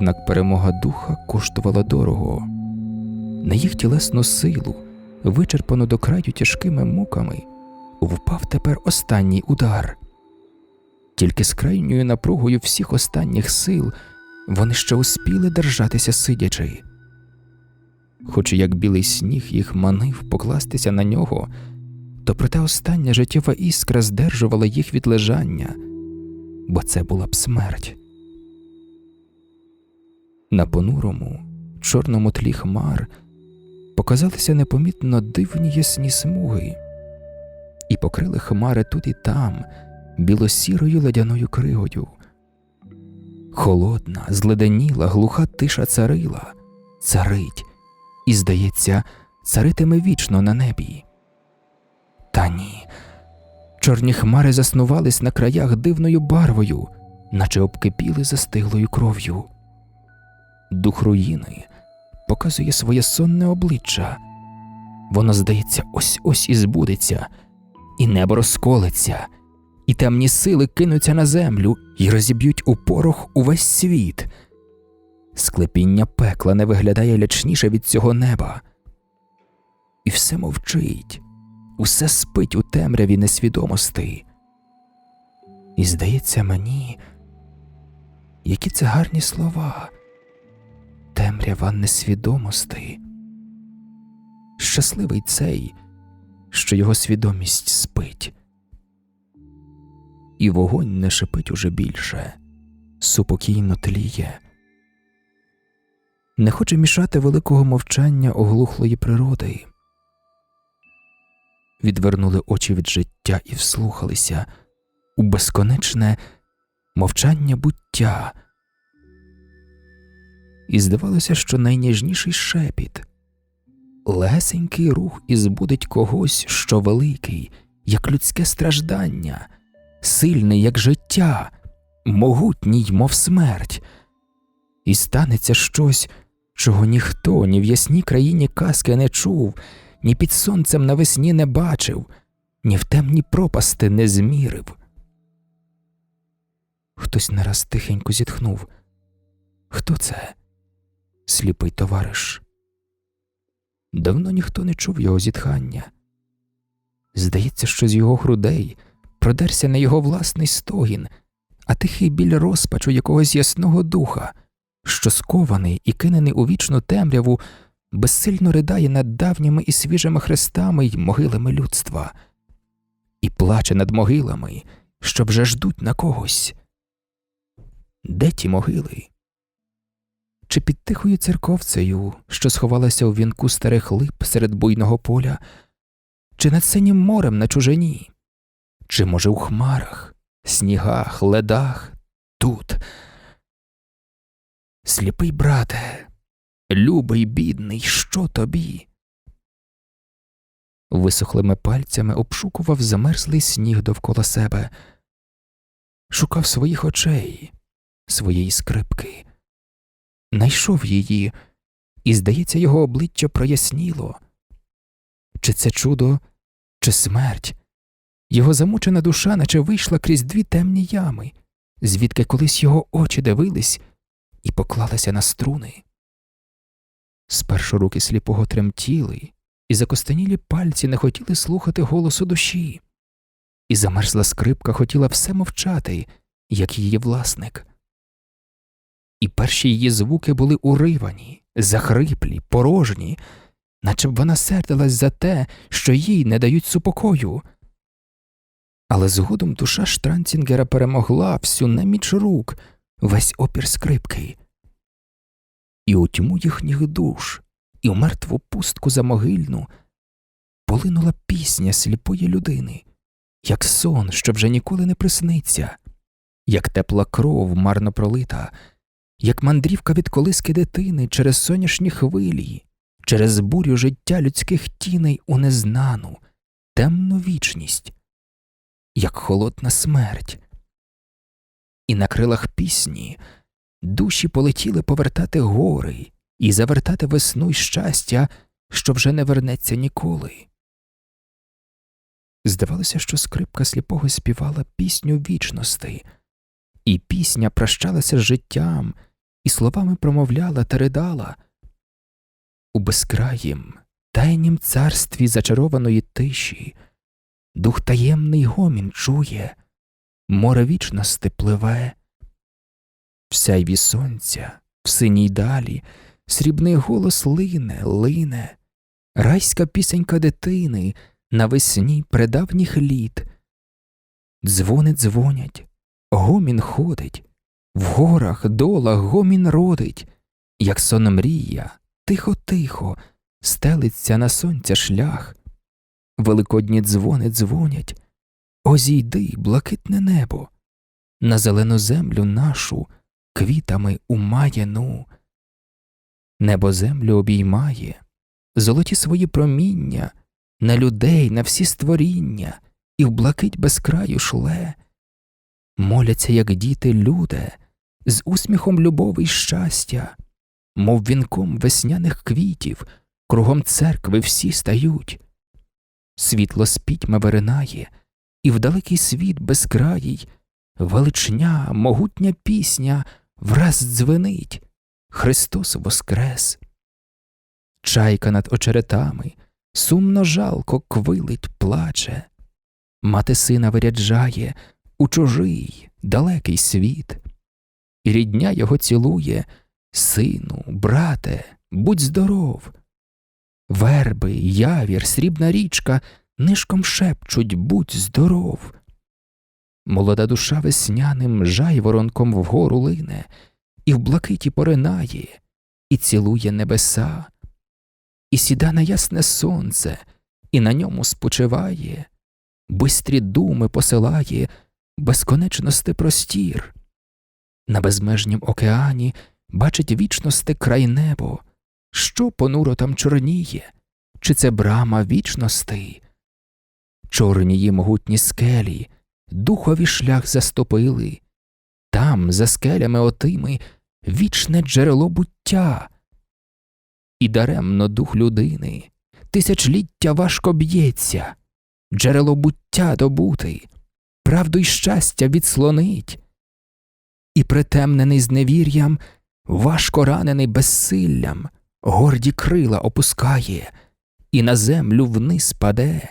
Однак перемога духа коштувала дорого. На їх тілесну силу, вичерпану до краю тяжкими муками, впав тепер останній удар. Тільки з крайньою напругою всіх останніх сил вони ще успіли держатися сидячи. Хоч як білий сніг їх манив покластися на нього, то проте остання життєва іскра здержувала їх від лежання, бо це була б смерть. На понурому, чорному тлі хмар показалися непомітно дивні ясні смуги, і покрили хмари тут і там білосірою ледяною кригою. Холодна, зледеніла, глуха тиша царила, царить, і, здається, царитиме вічно на небі. Та ні. Чорні хмари заснувались на краях дивною барвою, наче обкипіли застиглою кров'ю. Дух руїни показує своє сонне обличчя. Воно, здається, ось ось і збудеться, і небо розколеться, і темні сили кинуться на землю і розіб'ють у порох увесь світ. Склепіння пекла не виглядає лячніше від цього неба. І все мовчить, усе спить у темряві несвідомості. І здається мені, які це гарні слова, темрява несвідомості. Щасливий цей, що його свідомість спить. І вогонь не шипить уже більше, супокійно тліє не хоче мішати великого мовчання оглухлої природи. Відвернули очі від життя і вслухалися у безконечне мовчання буття. І здавалося, що найніжніший шепіт, лесенький рух і збудить когось, що великий, як людське страждання, сильний, як життя, могутній, мов смерть, і станеться щось чого ніхто ні в ясній країні казки не чув, ні під сонцем навесні не бачив, ні в темні пропасти не змірив. Хтось нараз тихенько зітхнув. Хто це? Сліпий товариш. Давно ніхто не чув його зітхання. Здається, що з його грудей продерся на його власний стогін, а тихий біль розпачу якогось ясного духа що скований і кинений у вічну темряву, безсильно ридає над давніми і свіжими хрестами й могилами людства, і плаче над могилами, що вже ждуть на когось. Де ті могили? Чи під тихою церковцею, що сховалася у вінку старих лип серед буйного поля, чи над синім морем на чужині, чи, може, у хмарах, снігах, ледах, тут, Сліпий брате, любий бідний, що тобі? Висохлими пальцями обшукував замерзлий сніг довкола себе, шукав своїх очей, своєї скрипки, найшов її, і, здається, його обличчя проясніло. Чи це чудо, чи смерть? Його замучена душа, наче вийшла крізь дві темні ями, звідки колись його очі дивились і поклалася на струни. Спершу руки сліпого тремтіли, і закостенілі пальці не хотіли слухати голосу душі, і замерзла скрипка хотіла все мовчати, як її власник. І перші її звуки були уривані, захриплі, порожні, наче б вона сердилась за те, що їй не дають супокою. Але згодом душа Штранцінгера перемогла всю неміч рук, весь опір скрипки, і у тьму їхніх душ, і в мертву пустку замогильну полинула пісня сліпої людини, як сон, що вже ніколи не присниться, як тепла кров марно пролита, як мандрівка від колиски дитини через сонячні хвилі, через бурю життя людських тіней у незнану, темну вічність, як холодна смерть і на крилах пісні душі полетіли повертати гори і завертати весну й щастя, що вже не вернеться ніколи. Здавалося, що скрипка сліпого співала пісню вічності, і пісня прощалася з життям словами промовляла та ридала. У безкраїм, тайнім царстві зачарованої тиші, дух таємний гомін чує, море вічності пливе. В сяйві сонця, в синій далі, срібний голос лине, лине, райська пісенька дитини навесні предавніх літ. Дзвони дзвонять, гомін ходить, в горах, долах гомін родить, як сон мрія, тихо-тихо, стелиться на сонця шлях. Великодні дзвони дзвонять, озійди, блакитне небо, на зелену землю нашу квітами умаяну. Небо землю обіймає, золоті свої проміння, на людей, на всі створіння, і в блакить без краю шле. Моляться, як діти, люди, з усміхом любови й щастя, мов вінком весняних квітів, кругом церкви всі стають. Світло з пітьми виринає, і в далекий світ безкраїй величня, могутня пісня враз дзвенить Христос воскрес. Чайка над очеретами сумно жалко квилить, плаче. Мати сина виряджає у чужий далекий світ, і рідня його цілує Сину, брате, будь здоров. Верби, явір, срібна річка нишком шепчуть будь здоров. Молода душа весняним жайворонком вгору лине, і в блакиті поринає, і цілує небеса, і сіда на ясне сонце, і на ньому спочиває, бистрі думи посилає, безконечності простір. На безмежнім океані бачить вічності край небо, що понуро там чорніє, чи це брама вічностей? Чорнії могутні скелі, духові шлях заступили, там, за скелями отими, вічне джерело буття. І даремно дух людини, тисячліття важко б'ється, джерело буття добути, правду й щастя відслонить, і притемнений зневір'ям, важко ранений безсиллям, горді крила опускає, і на землю вниз паде,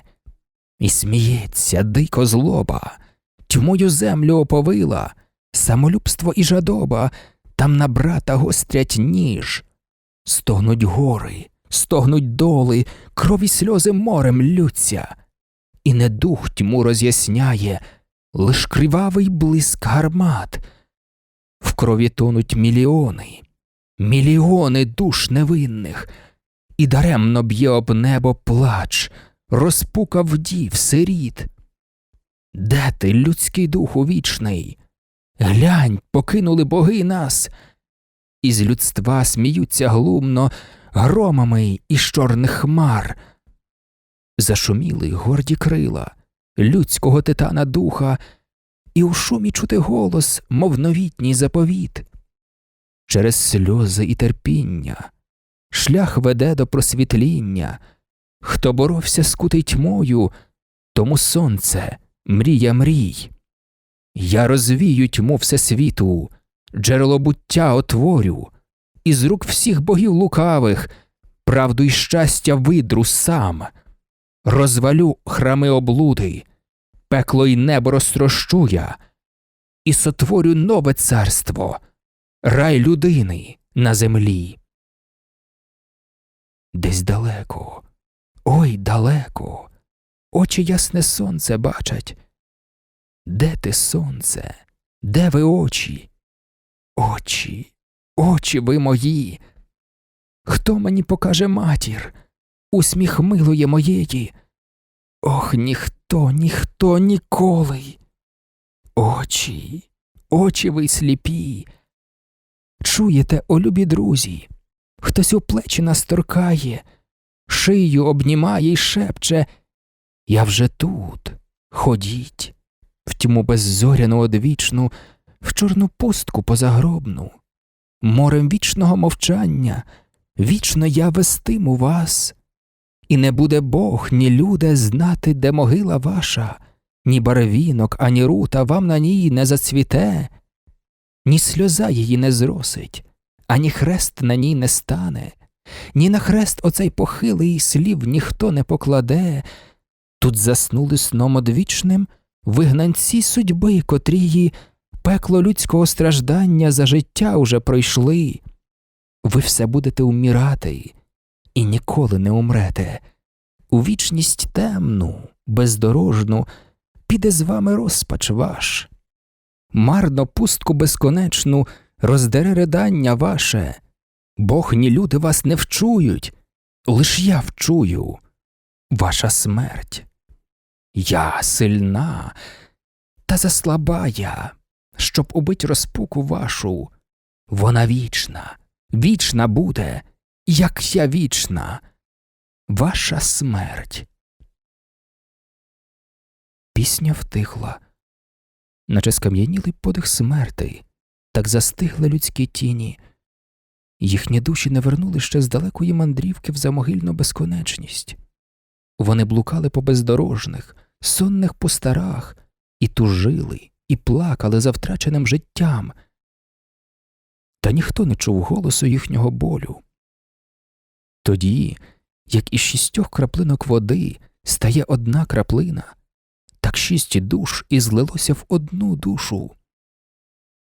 і сміється дико злоба, тьмою землю оповила, самолюбство і жадоба, там на брата гострять ніж, стогнуть гори, стогнуть доли, крові сльози морем лються, і не дух тьму роз'ясняє, лиш кривавий блиск гармат. В крові тонуть мільйони, мільйони душ невинних, і даремно б'є об небо плач, розпукав вдів, сиріт. Де ти, людський духу вічний? Глянь, покинули боги нас, із людства сміються глумно громами із чорних хмар. Зашуміли горді крила людського титана духа, і у шумі чути голос, мов новітній заповіт. Через сльози і терпіння шлях веде до просвітління. Хто боровся з кутий тьмою, тому сонце, мрія мрій. Я розвію тьму всесвіту, джерело буття отворю, із рук всіх богів лукавих, правду й щастя видру сам, розвалю храми облуди, пекло й небо розтрощу я, і сотворю нове царство, рай людини на землі. Десь далеко, ой далеко, очі ясне сонце бачать. Де ти сонце? Де ви очі? Очі, очі ви мої. Хто мені покаже матір? Усміх милує моєї. Ох, ніхто, ніхто ніколи. Очі, очі ви сліпі. Чуєте, о любі друзі, хтось у плечі нас торкає, шию обнімає й шепче. Я вже тут. Ходіть, в тьму беззоряну одвічну, в чорну пустку позагробну, морем вічного мовчання, вічно я вестиму вас, і не буде Бог, ні люде знати, де могила ваша, ні барвінок, ані рута вам на ній не зацвіте, ні сльоза її не зросить, ані хрест на ній не стане, ні на хрест оцей похилий слів ніхто не покладе. Тут заснули сном одвічним вигнанці судьби, котрії пекло людського страждання за життя уже пройшли. Ви все будете умирати і ніколи не умрете. У вічність темну, бездорожну, піде з вами розпач ваш. Марно пустку безконечну роздере ридання ваше. Бог ні люди вас не вчують, лиш я вчую ваша смерть. Я сильна, та заслаба я, щоб убить розпуку вашу. Вона вічна, вічна буде, як я вічна, ваша смерть. Пісня втихла, наче скам'янілий подих смерти, так застигли людські тіні. Їхні душі не вернули ще з далекої мандрівки в замогильну безконечність. Вони блукали по бездорожних, сонних пустарах і тужили, і плакали за втраченим життям. Та ніхто не чув голосу їхнього болю. Тоді, як із шістьох краплинок води стає одна краплина, так шість душ і злилося в одну душу.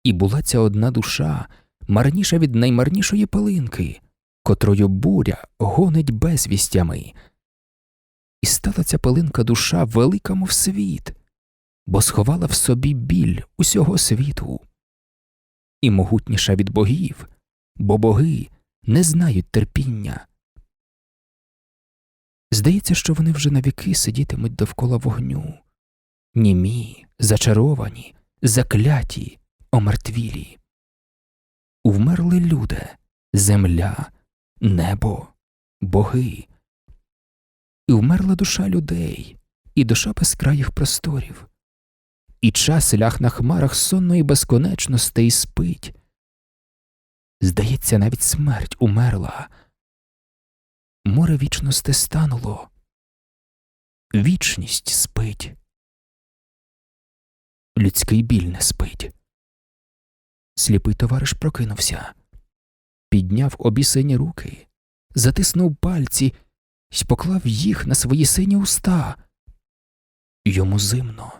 І була ця одна душа марніша від наймарнішої пилинки, котрою буря гонить безвістями. І стала ця пилинка душа велика, мов світ, бо сховала в собі біль усього світу. І могутніша від богів, бо боги не знають терпіння. Здається, що вони вже навіки сидітимуть довкола вогню, німі, зачаровані, закляті, омертвілі. Вмерли люди, земля, небо, боги. І вмерла душа людей, і душа безкраїх просторів, і час ляг на хмарах сонної безконечності і спить. Здається, навіть смерть умерла. Море вічності стануло, вічність спить. Людський біль не спить. Сліпий товариш прокинувся, підняв обі сині руки, затиснув пальці й поклав їх на свої сині уста. Йому зимно.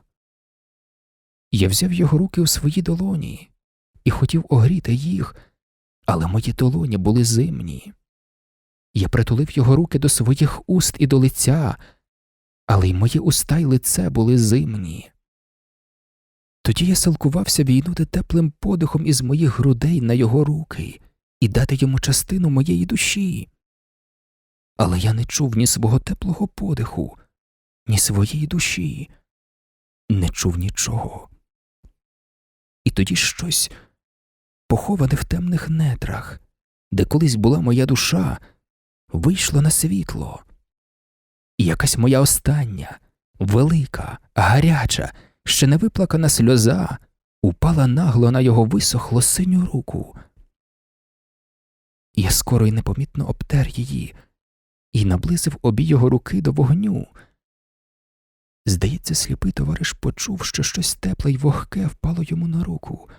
Я взяв його руки у свої долоні і хотів огріти їх, але мої долоні були зимні. Я притулив його руки до своїх уст і до лиця, але й мої уста й лице були зимні. Тоді я силкувався війнути теплим подихом із моїх грудей на його руки і дати йому частину моєї душі. Але я не чув ні свого теплого подиху, ні своєї душі, не чув нічого. І тоді щось поховане в темних нетрах, де колись була моя душа, вийшло на світло. І якась моя остання, велика, гаряча, ще не виплакана сльоза упала нагло на його висохло синю руку. Я скоро й непомітно обтер її і наблизив обі його руки до вогню. Здається, сліпий товариш почув, що щось тепле й вогке впало йому на руку.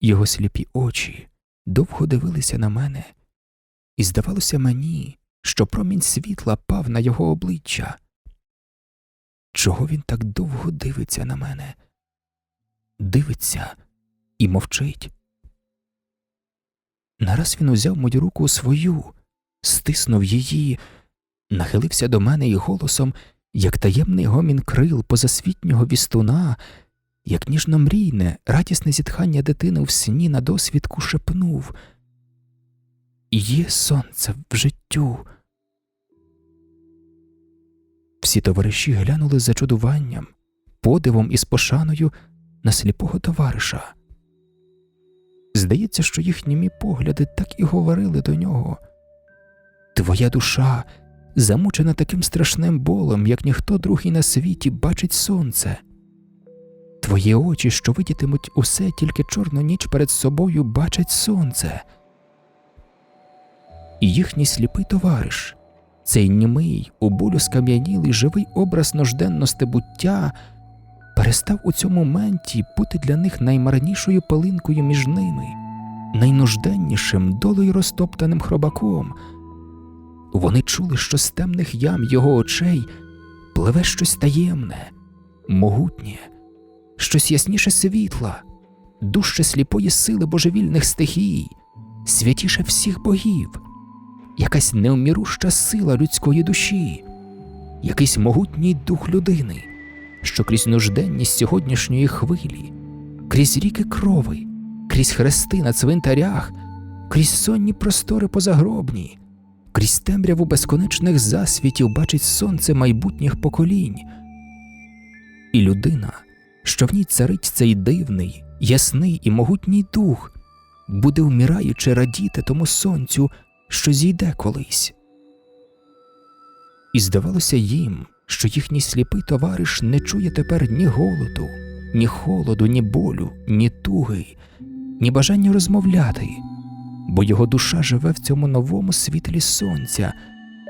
Його сліпі очі довго дивилися на мене, і здавалося мені, що промінь світла пав на його обличчя. Чого він так довго дивиться на мене? Дивиться і мовчить. Нараз він узяв мою руку свою, стиснув її, нахилився до мене і голосом, як таємний гомін крил позасвітнього вістуна, як ніжно мрійне, радісне зітхання дитини в сні на досвідку шепнув Є сонце в життю. Всі товариші глянули з зачудуванням, подивом і з пошаною на сліпого товариша. Здається, що їхні мі погляди так і говорили до нього. Твоя душа, замучена таким страшним болем, як ніхто другий на світі, бачить сонце. Твої очі, що видітимуть усе, тільки чорну ніч перед собою, бачать сонце. І їхній сліпий товариш, цей німий, у болю скам'янілий живий образ нужденності буття, перестав у цьому моменті бути для них наймарнішою пилинкою між ними. найнужденнішим долею розтоптаним хробаком. Вони чули, що з темних ям його очей пливе щось таємне, могутнє, щось ясніше світла, дужче сліпої сили божевільних стихій, святіше всіх богів, якась неуміруща сила людської душі, якийсь могутній дух людини, що крізь нужденність сьогоднішньої хвилі, крізь ріки крови, крізь хрести на цвинтарях, крізь сонні простори позагробні, крізь темряву безконечних засвітів бачить сонце майбутніх поколінь. І людина, що в ній царить цей дивний, ясний і могутній дух, буде вмираючи радіти тому сонцю, що зійде колись. І здавалося їм, що їхній сліпий товариш не чує тепер ні голоду, ні холоду, ні болю, ні туги, ні бажання розмовляти, бо його душа живе в цьому новому світлі сонця,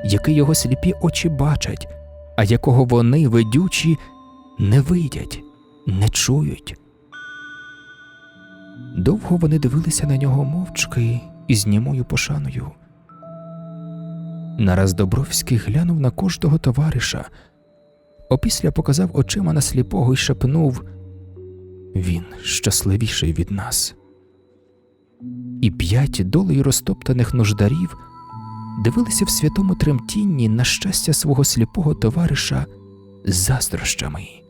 який його сліпі очі бачать, а якого вони, ведючі, не видять, не чують. Довго вони дивилися на нього мовчки і з німою пошаною. Нараз Добровський глянув на кожного товариша, опісля показав очима на сліпого і шепнув Він щасливіший від нас. І п'ять долей розтоптаних нуждарів дивилися в святому тремтінні на щастя свого сліпого товариша з заздрощами.